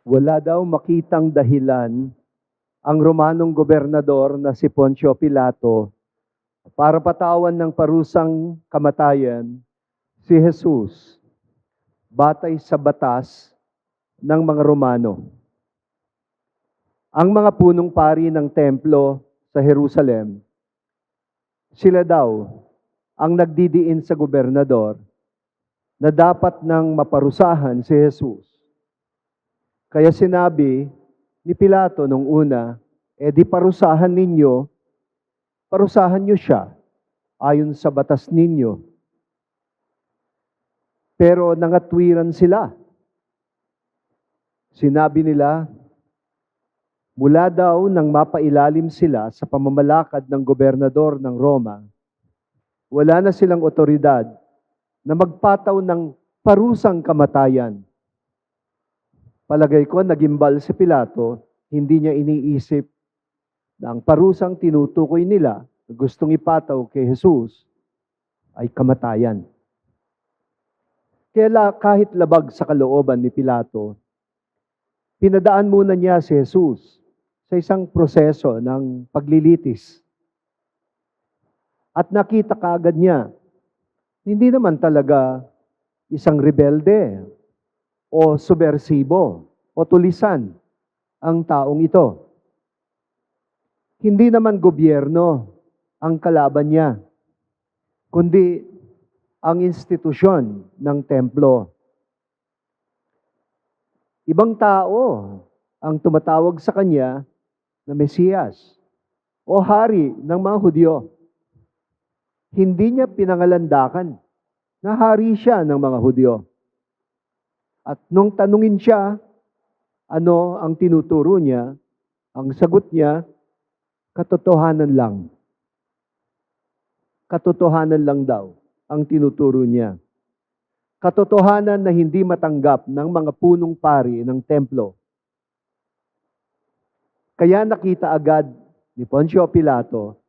Wala daw makitang dahilan ang Romanong gobernador na si Poncio Pilato para patawan ng parusang kamatayan si Jesus batay sa batas ng mga Romano. Ang mga punong pari ng templo sa Jerusalem, sila daw ang nagdidiin sa gobernador na dapat nang maparusahan si Jesus. Kaya sinabi ni Pilato nung una, eh di parusahan ninyo, parusahan nyo siya ayon sa batas ninyo. Pero nangatwiran sila. Sinabi nila, mula daw nang mapailalim sila sa pamamalakad ng gobernador ng Roma, wala na silang otoridad na magpataw ng parusang kamatayan. Palagay ko, nagimbal si Pilato, hindi niya iniisip na ang parusang tinutukoy nila na gustong ipataw kay Jesus ay kamatayan. Kaya kahit labag sa kalooban ni Pilato, pinadaan muna niya si Jesus sa isang proseso ng paglilitis. At nakita kaagad niya, hindi naman talaga isang rebelde o subversibo o tulisan ang taong ito. Hindi naman gobyerno ang kalaban niya, kundi ang institusyon ng templo. Ibang tao ang tumatawag sa kanya na Mesiyas o hari ng mga Hudyo. Hindi niya pinangalandakan na hari siya ng mga Hudyo. At nung tanungin siya, ano ang tinuturo niya, ang sagot niya, katotohanan lang. Katotohanan lang daw ang tinuturo niya. Katotohanan na hindi matanggap ng mga punong pari ng templo. Kaya nakita agad ni Poncio Pilato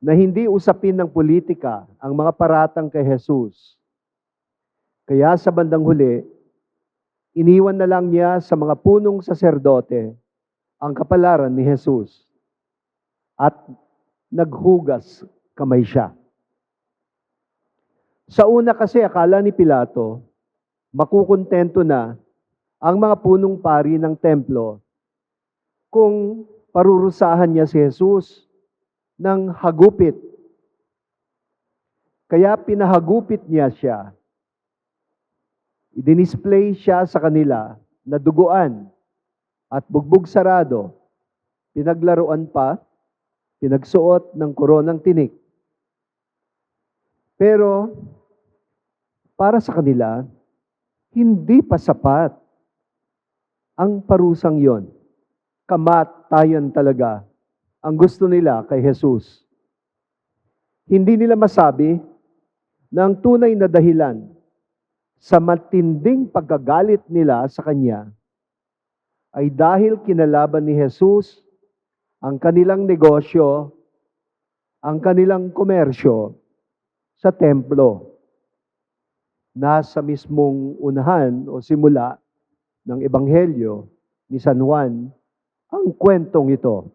na hindi usapin ng politika ang mga paratang kay Jesus. Kaya sa bandang huli, iniwan na lang niya sa mga punong saserdote ang kapalaran ni Jesus at naghugas kamay siya. Sa una kasi akala ni Pilato, makukontento na ang mga punong pari ng templo kung parurusahan niya si Jesus ng hagupit. Kaya pinahagupit niya siya. Idinisplay siya sa kanila na duguan at bugbog sarado. Pinaglaruan pa, pinagsuot ng koronang tinik. Pero para sa kanila, hindi pa sapat ang parusang yon. Kamatayan talaga ang gusto nila kay Jesus. Hindi nila masabi na ang tunay na dahilan sa matinding pagkagalit nila sa Kanya ay dahil kinalaban ni Jesus ang kanilang negosyo, ang kanilang komersyo sa templo. Nasa mismong unahan o simula ng Ebanghelyo ni San Juan ang kwentong ito.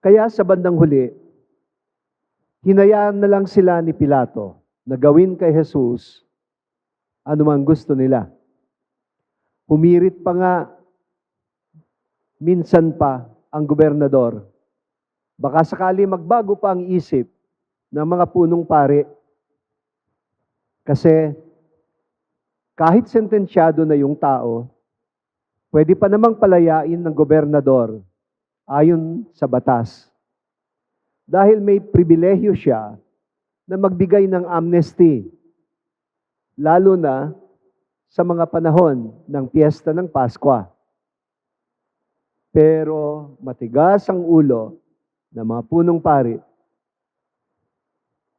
Kaya sa bandang huli, hinayaan na lang sila ni Pilato na gawin kay Jesus anumang gusto nila. Humirit pa nga minsan pa ang gobernador. Baka sakali magbago pa ang isip ng mga punong pare. Kasi kahit sentensyado na yung tao, pwede pa namang palayain ng gobernador ayon sa batas. Dahil may pribilehyo siya na magbigay ng amnesty, lalo na sa mga panahon ng piyesta ng Paskwa. Pero matigas ang ulo ng mga punong pari,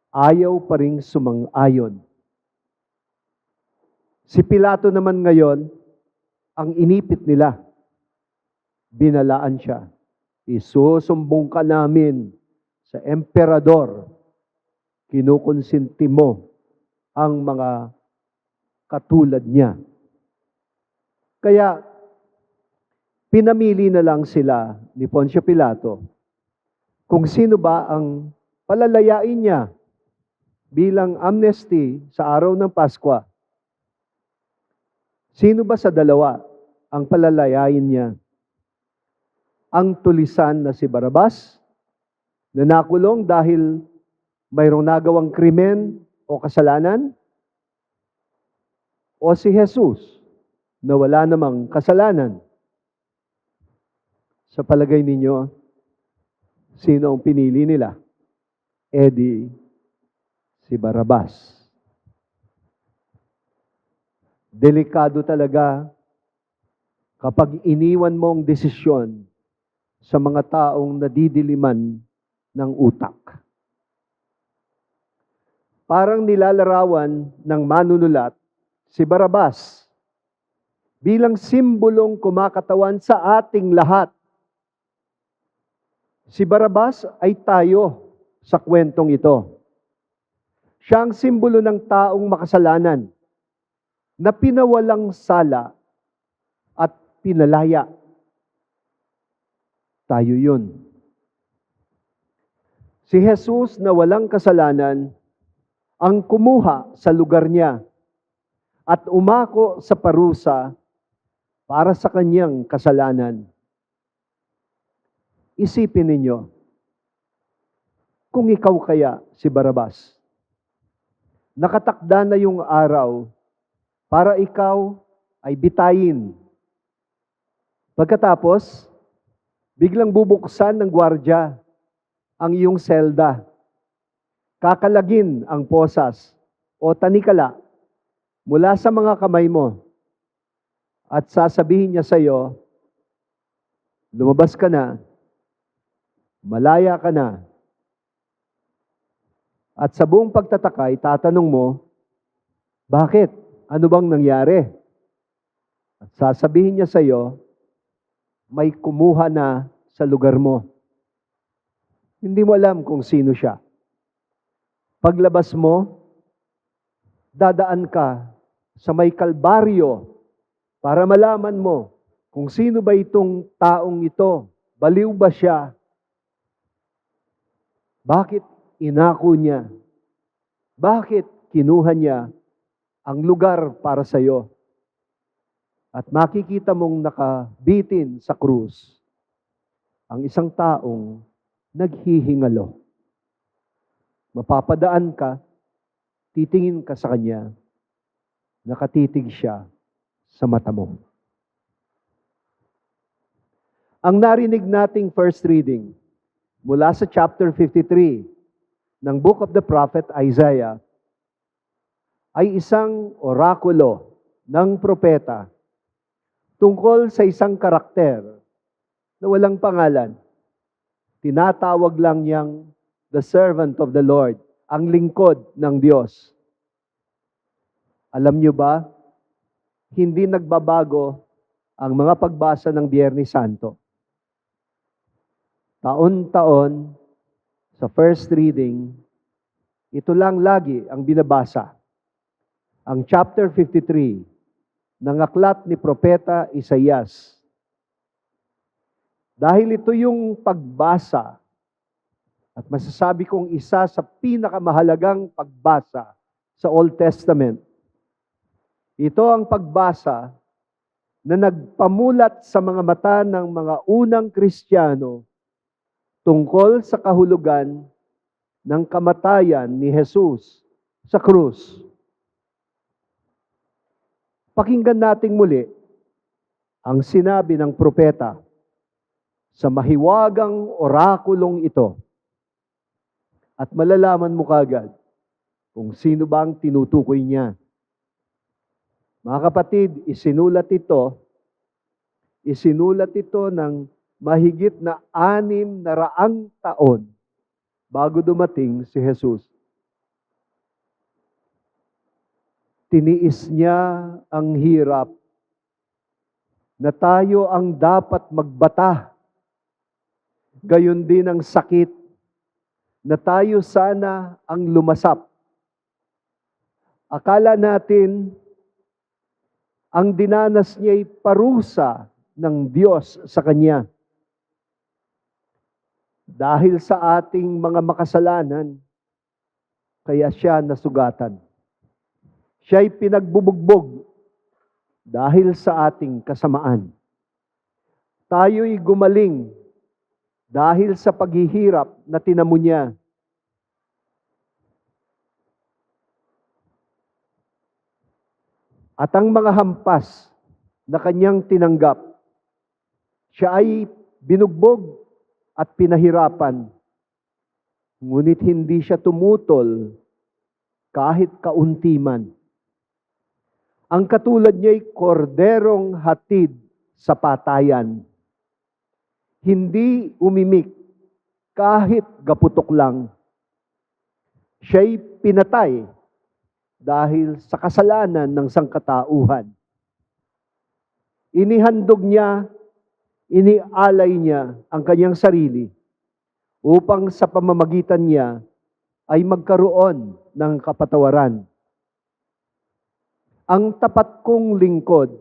ayaw pa rin sumang-ayon. Si Pilato naman ngayon, ang inipit nila, binalaan siya. Isusumbong ka namin sa emperador. Kinukonsinti mo ang mga katulad niya. Kaya pinamili na lang sila ni Poncio Pilato kung sino ba ang palalayain niya bilang amnesty sa araw ng Paskwa. Sino ba sa dalawa ang palalayain niya? Ang tulisan na si Barabas na nakulong dahil mayroong nagawang krimen o kasalanan? O si Jesus na wala namang kasalanan? Sa palagay ninyo, sino ang pinili nila? Eddie, si Barabas. Delikado talaga kapag iniwan mo ang desisyon sa mga taong nadidiliman ng utak. Parang nilalarawan ng manunulat si Barabas bilang simbolong kumakatawan sa ating lahat. Si Barabas ay tayo sa kwentong ito. Siya ang simbolo ng taong makasalanan na pinawalang sala at pinalaya. Tayo yun. Si Jesus na walang kasalanan ang kumuha sa lugar niya at umako sa parusa para sa kanyang kasalanan. Isipin ninyo, kung ikaw kaya si Barabas, nakatakda na yung araw para ikaw ay bitayin. Pagkatapos, biglang bubuksan ng gwardya ang iyong selda. Kakalagin ang posas o tanikala mula sa mga kamay mo at sasabihin niya sa iyo, lumabas ka na, malaya ka na, at sa buong pagtatakay, tatanong mo, bakit? Ano bang nangyari? At sasabihin niya sa iyo, may kumuha na sa lugar mo. Hindi mo alam kung sino siya. Paglabas mo, dadaan ka sa may kalbaryo para malaman mo kung sino ba itong taong ito. Baliw ba siya? Bakit inako niya? Bakit kinuha niya ang lugar para sa iyo? At makikita mong nakabitin sa krus ang isang taong naghihingalo. Mapapadaan ka, titingin ka sa kanya, nakatitig siya sa mata mo. Ang narinig nating first reading mula sa chapter 53 ng book of the prophet Isaiah ay isang orakulo ng propeta tungkol sa isang karakter na walang pangalan. Tinatawag lang niyang the servant of the Lord, ang lingkod ng Diyos. Alam niyo ba, hindi nagbabago ang mga pagbasa ng Biyernes Santo. Taon-taon, sa first reading, ito lang lagi ang binabasa. Ang chapter 53 ng aklat ni Propeta Isaias. Dahil ito yung pagbasa at masasabi kong isa sa pinakamahalagang pagbasa sa Old Testament. Ito ang pagbasa na nagpamulat sa mga mata ng mga unang Kristiyano tungkol sa kahulugan ng kamatayan ni Jesus sa krus. Pakinggan nating muli ang sinabi ng propeta sa mahiwagang orakulong ito. At malalaman mo kagad kung sino ba ang tinutukoy niya. Mga kapatid, isinulat ito, isinulat ito ng mahigit na anim na raang taon bago dumating si Jesus. Tiniis niya ang hirap na tayo ang dapat magbata. Gayon din ang sakit na tayo sana ang lumasap. Akala natin ang dinanas niya'y parusa ng Diyos sa kanya. Dahil sa ating mga makasalanan, kaya siya nasugatan. Siya'y pinagbubugbog dahil sa ating kasamaan. Tayo'y gumaling dahil sa paghihirap na tinamo niya. At ang mga hampas na kanyang tinanggap, siya ay binugbog at pinahirapan. Ngunit hindi siya tumutol kahit kaunti man. Ang katulad niya'y korderong hatid sa patayan. Hindi umimik kahit gaputok lang. Siya'y pinatay dahil sa kasalanan ng sangkatauhan. Inihandog niya, inialay niya ang kanyang sarili upang sa pamamagitan niya ay magkaroon ng kapatawaran. Ang tapat kong lingkod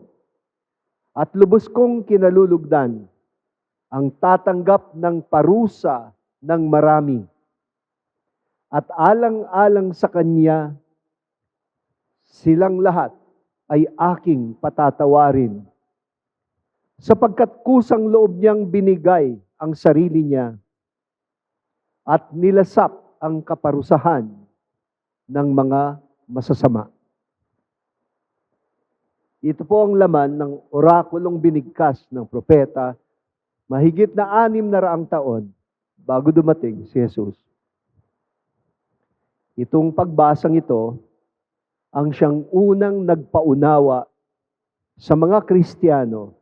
at lubos kong kinalulugdan ang tatanggap ng parusa ng marami. At alang-alang sa kanya, silang lahat ay aking patatawarin. Sapagkat kusang loob niyang binigay ang sarili niya at nilasap ang kaparusahan ng mga masasama. Ito po ang laman ng orakulong binigkas ng propeta mahigit na anim na raang taon bago dumating si Jesus. Itong pagbasang ito ang siyang unang nagpaunawa sa mga Kristiyano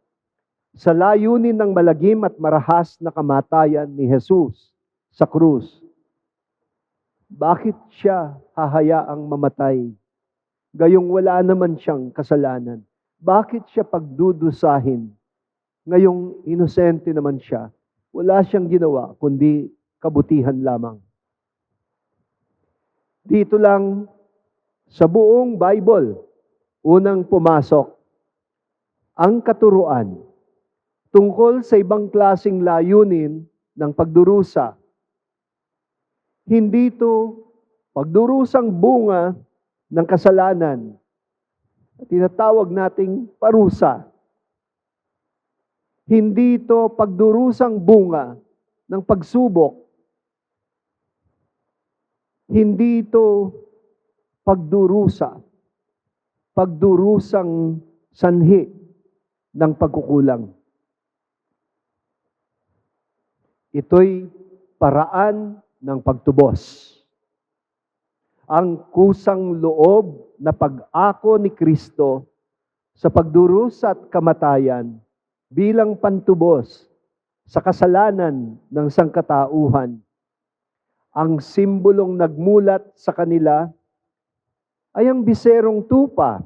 sa layunin ng malagim at marahas na kamatayan ni Jesus sa krus. Bakit siya hahayaang mamatay? Gayong wala naman siyang kasalanan. Bakit siya pagdudusahin? Ngayong inosente naman siya. Wala siyang ginawa, kundi kabutihan lamang. Dito lang sa buong Bible, unang pumasok ang katuruan tungkol sa ibang klasing layunin ng pagdurusa. Hindi ito pagdurusang bunga ng kasalanan. Tinatawag nating parusa. Hindi ito pagdurusang bunga ng pagsubok. Hindi ito pagdurusa. Pagdurusang sanhi ng pagkukulang. Ito'y paraan ng pagtubos. Ang kusang loob na pag-ako ni Kristo sa pagdurusa at kamatayan bilang pantubos sa kasalanan ng sangkatauhan. Ang simbolong nagmulat sa kanila ay ang biserong tupa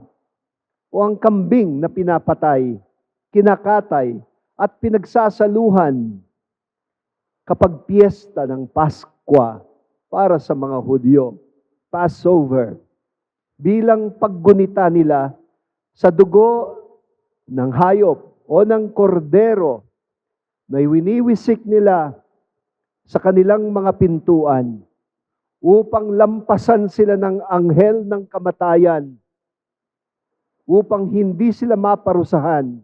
o ang kambing na pinapatay, kinakatay at pinagsasaluhan kapag piyesta ng Paskwa para sa mga Hudyo, Passover, bilang paggunita nila sa dugo ng hayop o ng kordero na winiwisik nila sa kanilang mga pintuan upang lampasan sila ng anghel ng kamatayan, upang hindi sila maparusahan,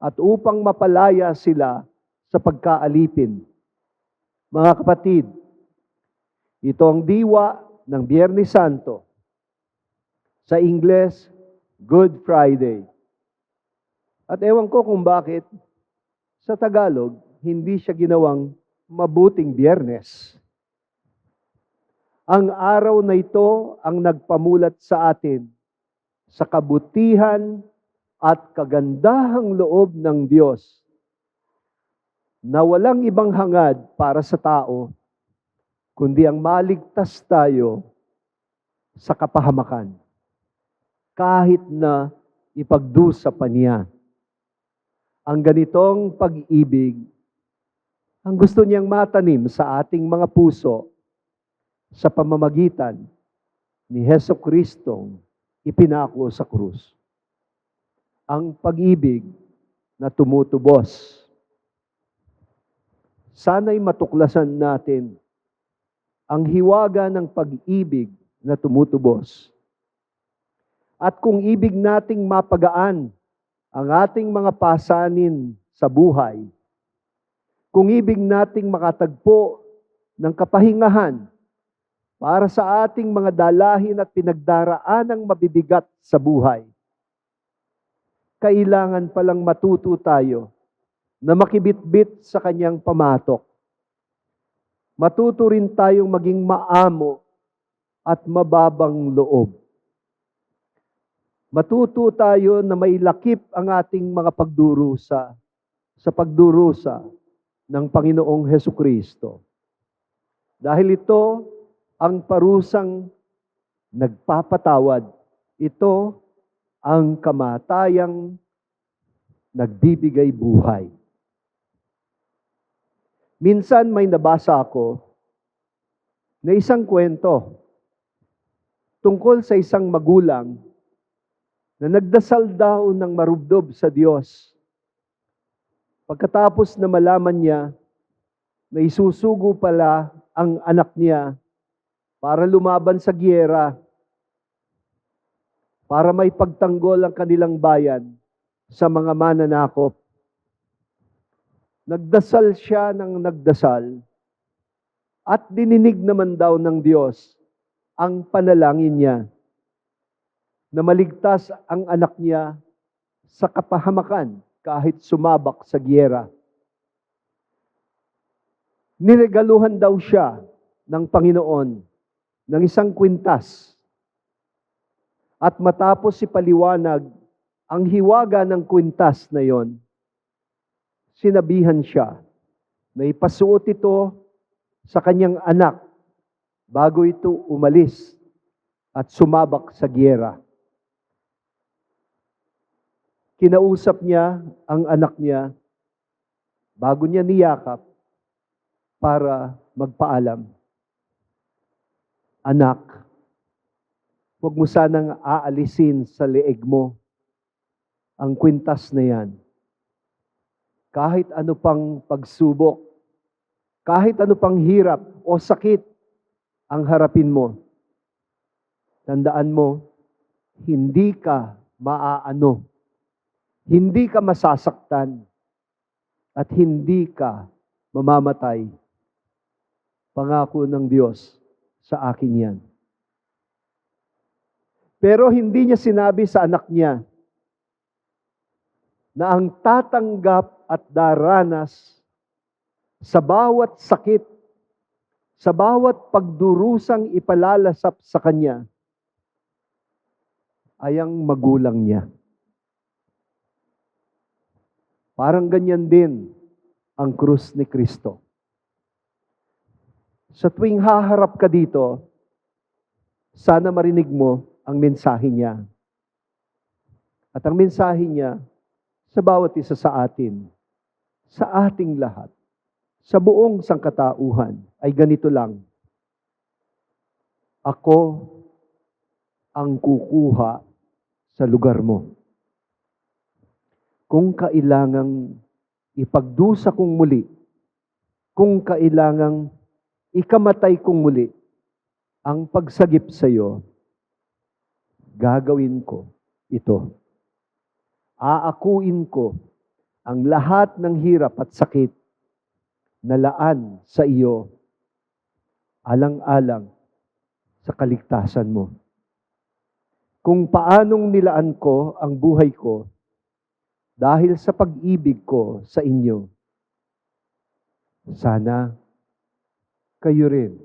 at upang mapalaya sila sa pagkaalipin. Mga kapatid, ito ang diwa ng Biyernes Santo. Sa Ingles, Good Friday. At ewan ko kung bakit sa Tagalog, hindi siya ginawang mabuting biyernes. Ang araw na ito ang nagpamulat sa atin sa kabutihan at kagandahang loob ng Diyos na walang ibang hangad para sa tao, kundi ang maligtas tayo sa kapahamakan. Kahit na ipagdusa pa niya. Ang ganitong pag-ibig, ang gusto niyang matanim sa ating mga puso sa pamamagitan ni Heso Kristong ipinako sa krus. ang pag-ibig na tumutubos. Sana'y matuklasan natin ang hiwaga ng pag-ibig na tumutubos. At kung ibig nating mapagaan ang ating mga pasanin sa buhay, kung ibig nating makatagpo ng kapahingahan para sa ating mga dalahin at pinagdaraanang mabibigat sa buhay, kailangan palang matuto tayo na makibitbit sa kanyang pamatok. Matuto rin tayong maging maamo at mababang loob. Matuto tayo na may lakip ang ating mga pagdurusa sa pagdurusa ng Panginoong Heso Kristo. Dahil ito ang parusang nagpapatawad. Ito ang kamatayang nagbibigay buhay. Minsan may nabasa ako na isang kwento tungkol sa isang magulang na nagdasal daw ng marubdob sa Diyos. Pagkatapos na malaman niya na isusugo pala ang anak niya para lumaban sa giyera, para may pagtanggol ang kanilang bayan sa mga mananakop. Nagdasal siya ng nagdasal at dininig naman daw ng Diyos ang panalangin niya na maligtas ang anak niya sa kapahamakan kahit sumabak sa giyera. Niregaluhan daw siya ng Panginoon ng isang kwintas. At matapos si paliwanag ang hiwaga ng kwintas na yon, sinabihan siya na ipasuot ito sa kanyang anak bago ito umalis at sumabak sa giyera. Kinausap niya ang anak niya bago niya niyakap para magpaalam. Anak, huwag mo sanang aalisin sa leeg mo ang kwintas na yan. Kahit ano pang pagsubok, kahit ano pang hirap o sakit ang harapin mo, tandaan mo, hindi ka maaano, hindi ka masasaktan, at hindi ka mamamatay. Pangako ng Diyos sa akin yan. Pero hindi niya sinabi sa anak niya na ang tatanggap at daranas sa bawat sakit, sa bawat pagdurusang ipalalasap sa kanya, ay ang magulang niya. Parang ganyan din ang krus ni Kristo. Sa tuwing haharap ka dito, sana marinig mo ang mensahe niya. At ang mensahe niya sa bawat isa sa atin, sa ating lahat, sa buong sangkatauhan ay ganito lang. Ako ang kukuha sa lugar mo. Kung kailangang ipagdusa kong muli, kung kailangang ikamatay kong muli, ang pagsagip sa iyo, gagawin ko ito. Aakuin ko ang lahat ng hirap at sakit na laan sa iyo, alang-alang sa kaligtasan mo. Kung paanong nilaan ko ang buhay ko dahil sa pag-ibig ko sa inyo, sana kayo rin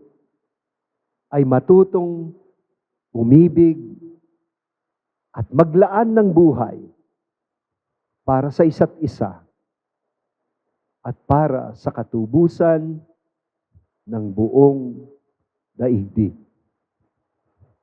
ay matutong umibig at maglaan ng buhay para sa isa't isa at para sa katubusan ng buong daigdig.